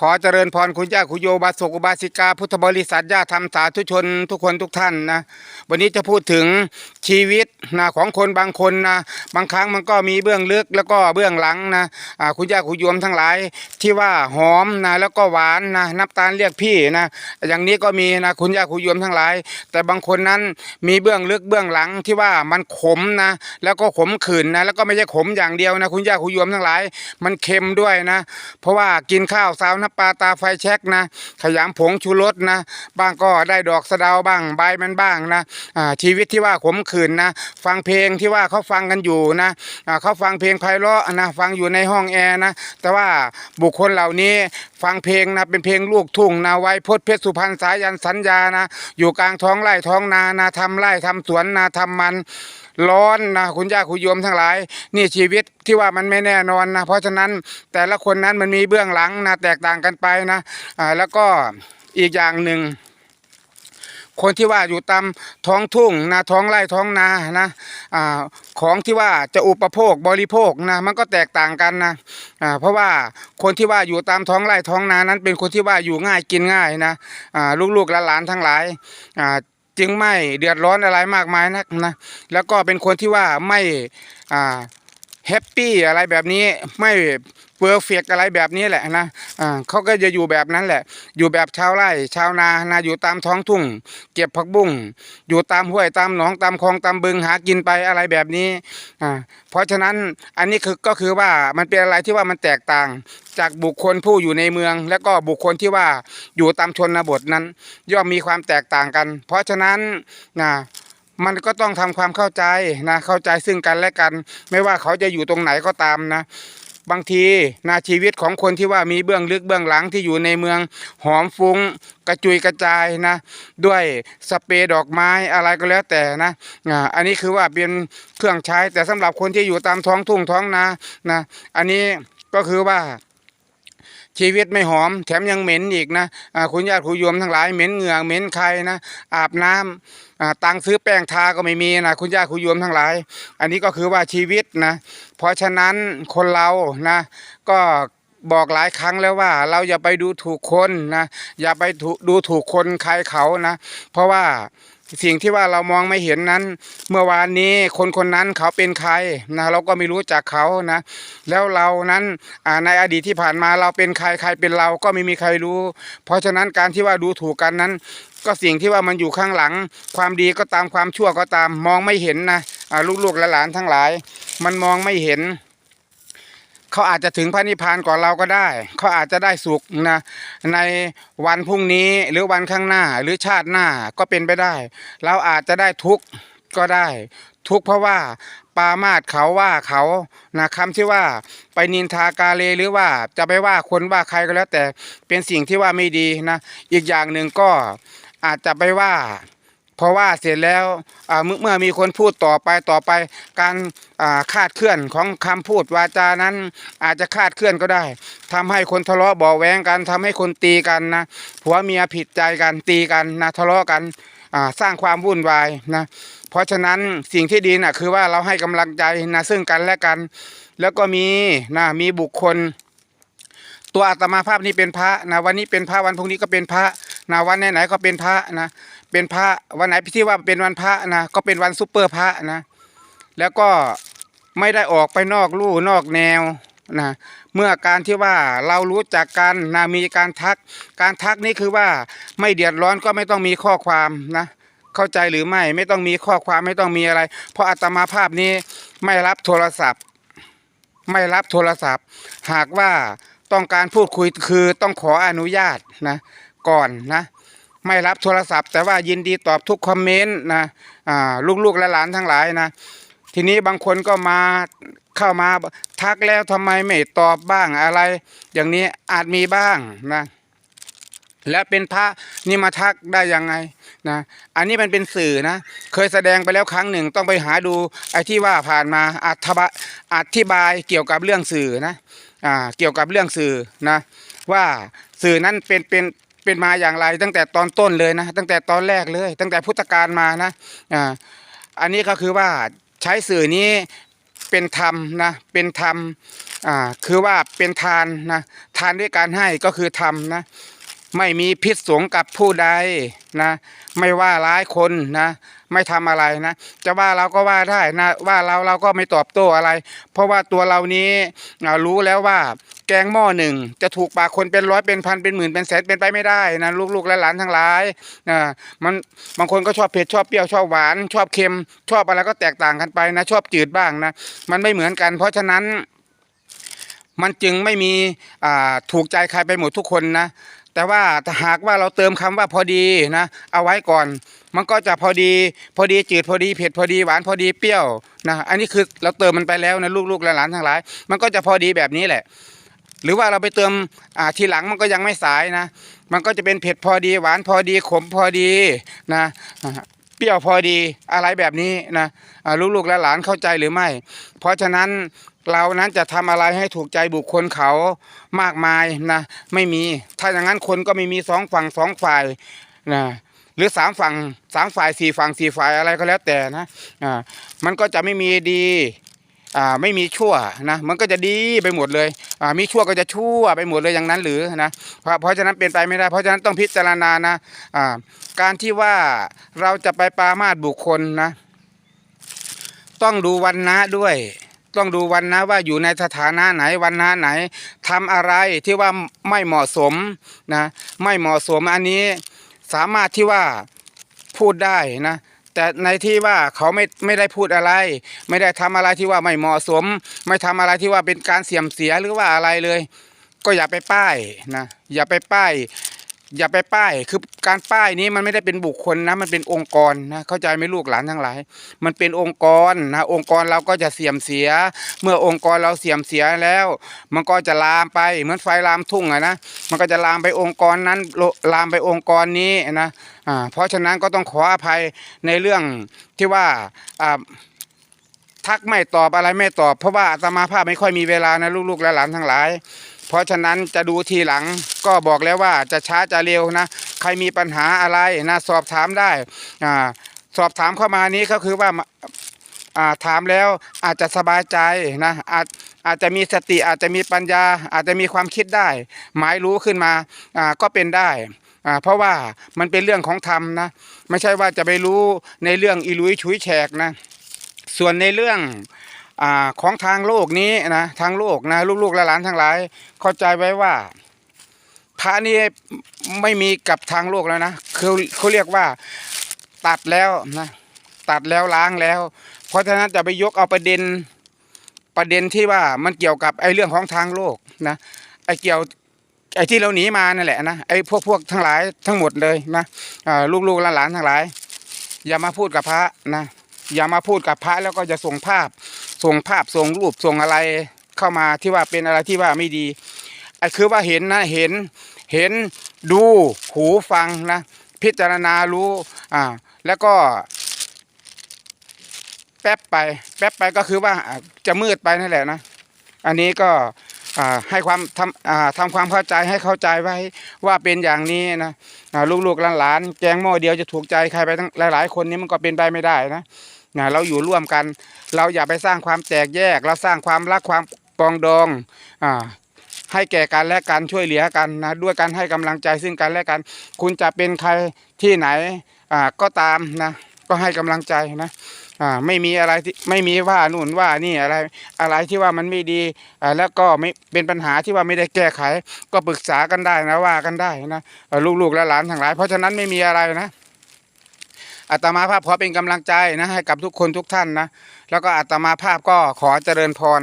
ขอเจริญพรคุณย่าคุณโยบาสกุบาสิกา พุทธบริษัทญาธรรมสาธุชน ทุกคนทุกท่านนะ วันนี้จะพูดถึงชีวิตนะของคนบางคนนะบางครั้งมันก็มีเบื้องลึกแล้วก็เบื้องหลังนะอ่าคุณย่าคุณโยมทั้งหลายที่ว่าหอมนะแล้วก็หวานนะนับตาลเรียกพี่นะอย่างนี้ก็มีนะคุณย่าคุณโยมทั้งหลาย แต่บางคนนั้นมีเบื้องลึกเบื้องหลังที่ว่ามันขมนะแล้วก็ขมขื่นนะแล้วก็ไม่ใช่ขมอย่างเดียวนะคุณย่าคุณโยมทั้งหลาย มันเค็มด้วยนะ เพราะว่ากินข้าวสาวน้ำปลาตาไฟแช็กนะ ขยำผงชูรสนะ บ้างก็ได้ดอกสะดาวบ้างใบมันบ้างนะชีวิตที่ว่าขมขื่นนะ ฟังเพลงที่ว่าเขาฟังกันอยู่นะเขาฟังเพลงไพเราะนะฟังอยู่ในห้องแอร์นะ แต่ว่าบุคคลเหล่านี้ฟังเพลงนะเป็นเพลงลูกทุ่งนะไวยพจน์เพชรสุพรรณสายันสัญญานะ อยู่กลางท้องไร่ท้องนานะทำไร่ทำสวนนะทำมัน ร้อนนะคุณย่าคุณโยมทั้งหลาย นี่ชีวิตที่ว่ามันไม่แน่นอนนะเพราะฉะนั้นแต่ละคนนั้นมันมีเบื้องหลังนะแตกต่างกันไปนะอ่าแล้วก็อีกอย่างหนึ่งคนที่ว่าอยู่ตามท้องทุ่งนะท้องไร่ท้องนานะอ่าของที่ว่าจะอุปโภคบริโภคนะมันก็แตกต่างกันนะอ่าเพราะว่าคนที่ว่าอยู่ตามท้องไร่ท้องนานั้น เป็นคนที่ว่าอยู่ง่ายกินง่ายนะอ่าลูกๆหลานๆทั้งหลายอ่า จึงไม่เดือดร้อนอะไรมากมายนักนะแล้วก็เป็นคนที่ว่าไม่อ่า แฮปปี้อะไรแบบนี้ไม่เปอร์เฟกอะไรแบบนี้แหละนะอ่าเขาก็จะอยู่แบบนั้นแหละ อยู่แบบชาวไร่ ชาวนานะอยู่ตามท้องทุ่ง เก็บผักบุ้งอยู่ตามห้วยตามหนองตามคลองตามบึงหากินไปอะไรแบบนี้เพราะฉะนั้นอันนี้คือก็คือว่ามันเป็นอะไรที่ว่ามันแตกต่าง จากบุคคลผู้อยู่ในเมือง และก็บุคคลที่ว่าอยู่ตามชนบทนั้น ย่อมมีความแตกต่างกัน เพราะฉะนั้นนะ มันก็ต้องทำความเข้าใจนะเข้าใจซึ่งกันและกัน ไม่ว่าเขาจะอยู่ตรงไหนก็ตามนะ บางทีนะชีวิตของคนที่ว่ามีเบื้องลึกเบื้องหลังที่อยู่ในเมืองหอมฟุ้งกระจุยกระจายนะ ด้วยสเปรย์ดอกไม้อะไรก็แล้วแต่นะอ่าอันนี้คือว่าเป็นเครื่องใช้แต่สำหรับคนที่อยู่ตามท้องทุ่งท้องนานะ อันนี้ก็คือว่า ชีวิตไม่หอม แถมยังเหม็นอีกนะคุณญาติคุณโยมทั้งหลายเหม็นเหงื่อเหม็นใครนะอาบน้ำอ่าตังค์ซื้อแป้งทาก็ไม่มีนะคุณญาติคุณโยมทั้งหลาย อันนี้ก็คือว่าชีวิตนะเพราะฉะนั้นคนเรานะก็บอกหลายครั้งแล้วว่าเราอย่าไปดูถูกคนนะอย่าไปถูดูถูกคนใครเขานะ เพราะว่า สิ่งที่ว่าเรามองไม่เห็นนั้น เมื่อวานนี้คนคนนั้นเขาเป็นใครนะเราก็ไม่รู้จักเขานะ แล้วเรานั้นในอดีตที่ผ่านมาเราเป็นใครใครเป็นเราก็ไม่มีใครรู้ เพราะฉะนั้นการที่ว่าดูถูกกันนั้น ก็สิ่งที่ว่ามันอยู่ข้างหลัง ความดีก็ตามความชั่วก็ตามมองไม่เห็นนะลูกๆและหลานทั้งหลาย มันมองไม่เห็น เขาอาจจะถึงพระนิพพานก่อนเราก็ได้ เขาอาจจะได้สุขนะในวันพรุ่งนี้หรือวันข้างหน้าหรือชาติหน้าก็เป็นไปได้ เราอาจจะได้ทุกข์ก็ได้ ทุกข์เพราะว่าปามาดเขาว่าเขานะคำที่ว่าไปนินทากาเลหรือว่าจะไปว่าคนว่าใครก็แล้ว แต่เป็นสิ่งที่ว่าไม่ดีนะ อีกอย่างหนึ่งก็อาจจะไปว่า เพราะว่าเสร็จแล้วเมื่อมีคนพูดต่อไปต่อไป การคาดเคลื่อนของคำพูดวาจานั้น อาจจะคาดเคลื่อนก็ได้ทำให้คนทะเลาะเบาะแวงกันทำให้คนตีกันนะผัวเมียผิดใจกันตีกันนะทะเลาะกันสร้างความวุ่นวายนะเพราะฉะนั้นสิ่งที่ดีนะคือว่าเราให้กำลังใจนะซึ่งกันและกัน แล้วก็มีนะมีบุคคล ตัวอาตมาภาพนี้เป็นพระนะวันนี้เป็นพระวันพรุ่งนี้ก็เป็นพระ นะวันไหนๆก็เป็นพระนะ เป็นพระวันไหนที่ว่าเป็นวันพระนะก็เป็นวันซุปเปอร์พระนะ แล้วก็ไม่ได้ออกไปนอกลู่นอกแนวนะเมื่อการที่ว่าเรารู้จักกันนะมีการทัก การทักนี่คือว่าไม่เดือดร้อนก็ไม่ต้องมีข้อความนะเข้าใจหรือไม่ไม่ต้องมีข้อความไม่ต้องมีอะไร เพราะอาตมาภาพนี้ไม่รับโทรศัพท์ ไม่รับโทรศัพท์ หากว่าต้องการพูดคุยคือต้องขออนุญาตนะ ก่อนนะไม่รับโทรศัพท์ แต่ว่ายินดีตอบทุกคอมเมนต์นะลูกๆและหลานทั้งหลายนะ ทีนี้บางคนก็มาเข้ามาทักแล้วทำไมไม่ตอบบ้างอะไร อย่างนี้อาจมีบ้างนะและเป็นพระนี่มาทักได้ยังไงนะอันนี้มันเป็นสื่อนะเคยแสดงไปแล้วครั้งหนึ่งต้องไปหาดูไอ้ที่ว่าผ่านมาอธิบายอธิบายเกี่ยวกับเรื่องสื่อนะอ่าเกี่ยวกับเรื่องสื่อนะว่าสื่อนั้นเป็นเป็น เป็นมาอย่างไร ตั้งแต่ตอนต้นเลยนะ ตั้งแต่ตอนแรกเลย ตั้งแต่พุทธกาลมานะอ่าอันนี้ก็คือว่าใช้สื่อนี้เป็นธรรมนะเป็นธรรมอ่าคือว่าเป็นทานนะทานด้วยการให้ก็คือธรรมนะไม่มีพิษสงกับผู้ใดนะ ไม่ว่าร้ายคนนะ ไม่ทำอะไรนะ จะว่าเราก็ว่าได้นะว่าเราเราก็ไม่ตอบโต้อะไร เพราะว่าตัวเรานี้รู้แล้วว่าแกงหม้อหนึ่งจะถูกปากคนเป็นร้อยเป็นพันเป็นหมื่นเป็นแสนเป็นไปไม่ได้นะลูกๆและหลานทั้งหลายนะมันบางคนก็ชอบเผ็ดชอบเปรี้ยวชอบหวาน ชอบเค็ม ชอบอะไรก็แตกต่างกันไปนะ ชอบจืดบ้างนะมันไม่เหมือนกัน เพราะฉะนั้นมันจึงไม่มีถูกใจใครไปหมดทุกคนนะ แต่ว่าถ้าหากว่าเราเติมคำว่าพอดีนะ เอาไว้ก่อน มันก็จะพอดี พอดีจืดพอดีเผ็ดพอดีหวานพอดีเปรี้ยวนะอันนี้คือเราเติมมันไปแล้วนะลูกๆและหลานทั้งหลาย มันก็จะพอดีแบบนี้แหละ หรือว่าเราไปเติมอ่าทีหลังมันก็ยังไม่สายนะ มันก็จะเป็นเผ็ดพอดีหวานพอดีขมพอดีนะเปรี้ยวพอดีอะไรแบบนี้นะลูกๆและหลานเข้าใจหรือไม่ เพราะฉะนั้น เรานั้นจะทำอะไรให้ถูกใจบุคคลเขามากมายนะไม่มี ถ้าอย่างนั้นคนก็ไม่มีสองฝั่งสองฝ่ายนะหรือสามฝั่งสามฝ่ายสี่ฝั่งสี่ฝ่ายอะไรก็แล้วแต่นะอ่ามันก็จะไม่มีดีอ่าไม่มีชั่วนะมันก็จะดีไปหมดเลยอ่ามีชั่วก็จะชั่วไปหมดเลยอย่างนั้นหรือนะเพราะเพราะฉะนั้นเป็นไปไม่ได้ เพราะฉะนั้นต้องพิจารณานะอ่าการที่ว่าเราจะไปปามาสบุคคลนะ ต้องดูวันนะด้วย ต้องดูวันนะว่าอยู่ในสถานะไหนวันนะไหนทำอะไรที่ว่าไม่เหมาะสมนะไม่เหมาะสมอันนี้สามารถที่ว่าพูดได้นะแต่ในที่ว่าเขาไม่ไม่ได้พูดอะไร ไม่ได้ทำอะไรที่ว่าไม่เหมาะสม ไม่ทำอะไรที่ว่าเป็นการเสี่ยมเสียหรือว่าอะไรเลย ก็อย่าไปป้ายนะอย่าไปป้าย อย่าไปป้าย คือการป้ายนี้มันไม่ได้เป็นบุคคลนะ มันเป็นองค์กรนะ เข้าใจไหมลูกหลานทั้งหลาย มันเป็นองค์กรนะ องค์กรเราก็จะเสื่อมเสีย เมื่อองค์กรเราเสื่อมเสียแล้ว มันก็จะลามไป เหมือนไฟลามทุ่งอะนะ มันก็จะลามไปองค์กรนั้นลลามไปองค์กรนี้นะ อ่า เพราะฉะนั้นก็ต้องขออภัยในเรื่องที่ว่า อ่าทักไม่ตอบอะไรไม่ตอบ เพราะว่าอาตมาภาพไม่ค่อยมีเวลานะลูกๆและหลานทั้งหลาย เพราะฉะนั้นจะดูทีหลังก็บอกแล้วว่าจะช้าจะเร็วนะ ใครมีปัญหาอะไรนะสอบถามได้อ่าสอบถามเข้ามานี้ก็คือว่าถามแล้วอาจจะสบายใจนะอาจอาจจะมีสติอาจจะมีปัญญา อาจจะมีความคิดได้ หมายรู้ขึ้นมาก็เป็นได้ เพราะว่ามันเป็นเรื่องของธรรมนะ ไม่ใช่ว่าจะไปรู้ในเรื่องอีลุยฉุยแฉกนะ ส่วนในเรื่อง อาของทางโลกนี้นะทางโลกนะลูกๆและหลานทั้งหลาย เข้าใจไว้ว่าพระนี่ไม่มีกับทางโลกแล้วนะคือเขาเรียกว่าตัดแล้วนะตัดแล้วล้างแล้ว เพราะฉะนั้นจะไปยกเอาประเด็นประเด็นที่ว่ามันเกี่ยวกับไอ้เรื่องของทางโลกนะไอ้เกี่ยวไอ้ที่เราหนีมานั่นแหละนะไอ้พวกพวกทั้งหลายทั้งหมดเลยนะลูกๆและหลานทั้งหลาย อย่ามาพูดกับพระนะอย่ามาพูดกับพระแล้วก็จะส่งภาพ ส่งภาพส่งรูปส่งอะไรเข้ามาที่ว่าเป็นอะไรที่ว่าไม่ดีไอ้คือว่าเห็นนะเห็นเห็นดูหูฟังนะ พิจารณารู้อ่าแล้วก็ แป๊บไป แป๊บไปก็คือว่าจะมืดไปนั่นแหละนะ อันนี้ก็อ่าให้ความทำอ่าทำความเข้าใจให้เข้าใจไว้ว่าเป็นอย่างนี้นะลูกๆหลานๆแกงหม้อเดียวจะถูกใจใครไปทั้งหลาย ๆ คนนี้มันก็เป็นไปไม่ได้นะ นะเราอยู่ร่วมกัน เราอย่าไปสร้างความแตกแยก เราสร้างความรักความปองดองอ่าให้แก่กันและกันช่วยเหลือกันนะด้วยการให้กำลังใจซึ่งกันและกัน คุณจะเป็นใครที่ไหนอ่าก็ตามนะก็ให้กำลังใจนะอ่าไม่มีอะไรที่ไม่มีว่านู่นว่านี่อะไรอะไรที่ว่ามันไม่ดีอ่าแล้วก็ไม่เป็นปัญหาที่ว่าไม่ได้แก้ไข ก็ปรึกษากันได้นะว่ากันได้นะลูกๆและหลานทั้งหลาย เพราะฉะนั้นไม่มีอะไรนะ อาตมาภาพขอเป็นกำลังใจนะให้กับทุกคนทุกท่านนะแล้วก็อาตมาภาพก็ขอเจริญพร